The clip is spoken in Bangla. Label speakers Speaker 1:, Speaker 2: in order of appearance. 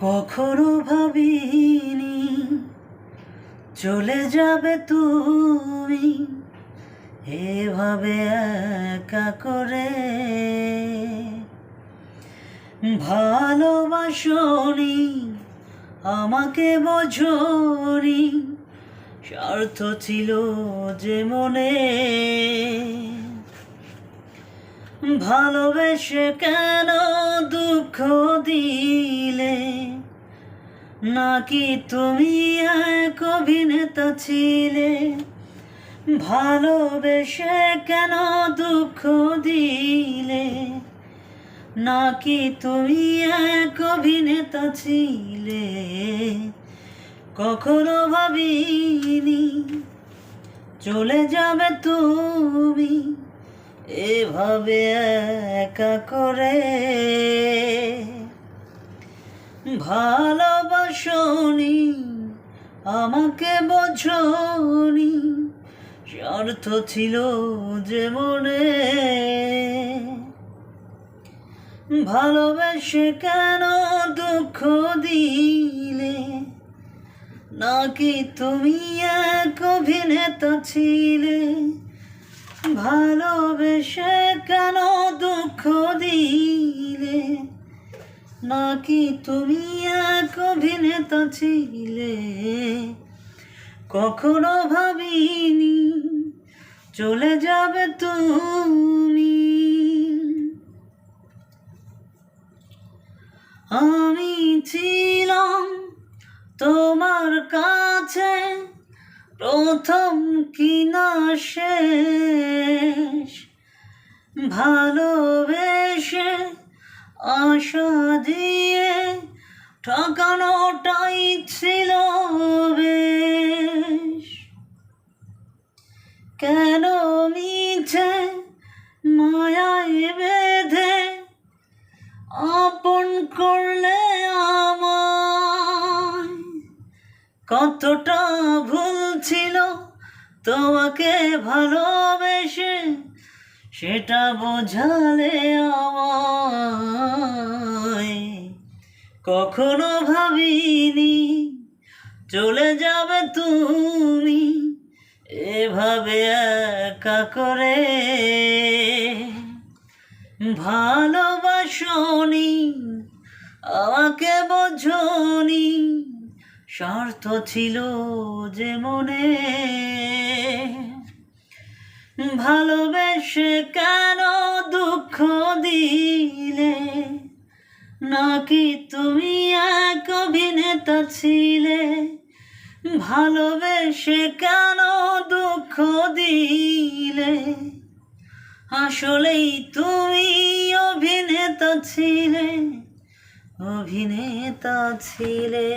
Speaker 1: কখনো ভাবিনি চলে যাবে তুমি এভাবে একা করে। ভালোবাসনি, আমাকে বোঝনি, স্বার্থ ছিল যে মনে। ভালোবেসে কেন দুঃখ দিলে? নাকি তুমি এক অভিনেতা ছিলে? ভালোবেসে কেন দুঃখ দিলে? নাকি তুমি এক অভিনেতা ছিলে? কখনো ভাবিনি চলে যাবে তুমি এভাবে একা করে। ভালোবাসনি, আমাকে বোঝনি। স্বার্থ ছিল যে মনে ভালোবেসে কেন দুঃখ দিলে? নাকি তুমি এক অভিনেতা ছিলে? ভালোবেসে কেন নাকি তুমি এক অভিনেতা ছিলে? কখনো ভাবিনি চলে যাবে তুমি। আমি ছিলাম তোমার কাছে প্রথম কিনা শেষ। ভালোবেসে আশা দিয়ে ঠকানোটাই ছিল বেশ। কেন মিছে মায়ায় বেঁধে আপন করলে আমায়? কতটা ভুল ছিল তোমাকে ভালোবেসে সেটা বোঝালে আমায়। কখনো ভাবিনি চলে যাবে তুমি এভাবে একা করে। ভালোবাসনি, আমাকে বোঝনি, স্বার্থ ছিল যে মনে। ভালোবেসে কেন দুঃখ দিলে? নাকি তুমি এক অভিনেতা ছিলে? ভালোবেসে কেন দুঃখ দিলে? আসলেই তুমি অভিনেতা ছিলে অভিনেতা ছিলে।